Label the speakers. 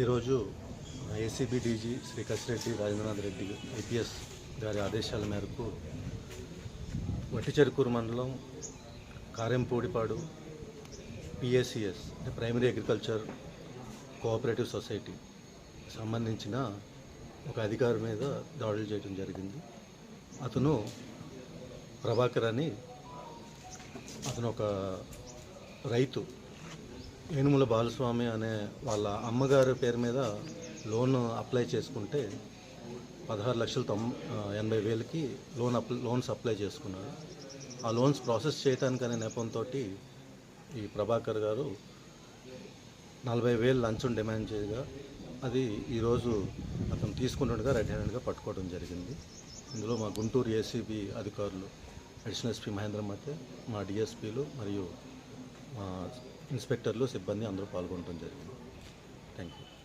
Speaker 1: ఈరోజు ACB DG శ్రీకాశ్రెడ్డి Rajendranath Reddy IPS గారి ఆదేశాల మేరకు వట్టిచెరుకూరు మండలం కారెంపూడిపాడు పిఎస్సిఎస్ అంటే ప్రైమరీ అగ్రికల్చర్ కోఆపరేటివ్ సొసైటీ సంబంధించిన ఒక అధికారి మీద దాడులు చేయడం జరిగింది. అతను ప్రభాకర్ అని అతను ఒక రైతు ఏనుముల బాలస్వామి అనే వాళ్ళ అమ్మగారి పేరు మీద లోన్ అప్లై చేసుకుంటే పదహారు లక్షల తొం ఎనభై వేలకి లోన్ అప్ లోన్స్ అప్లై చేసుకున్నారు. ఆ లోన్స్ ప్రాసెస్ చేయడానికి అనే నెపంతో ఈ ప్రభాకర్ గారు నలభై వేలు లంచం డిమాండ్ చేయగా అది ఈరోజు అతను తీసుకుంటుండగా రెడ్ హ్యాండెడ్గా పట్టుకోవడం జరిగింది. ఇందులో మా గుంటూరు ఏసీబీ అధికారులు అడిషనల్ ఎస్పీ మహేంద్ర మధ్య మా డిఎస్పీలు మరియు మా ఇన్స్పెక్టర్లు సిబ్బంది అందరూ పాల్గొనడం జరిగింది. Thank you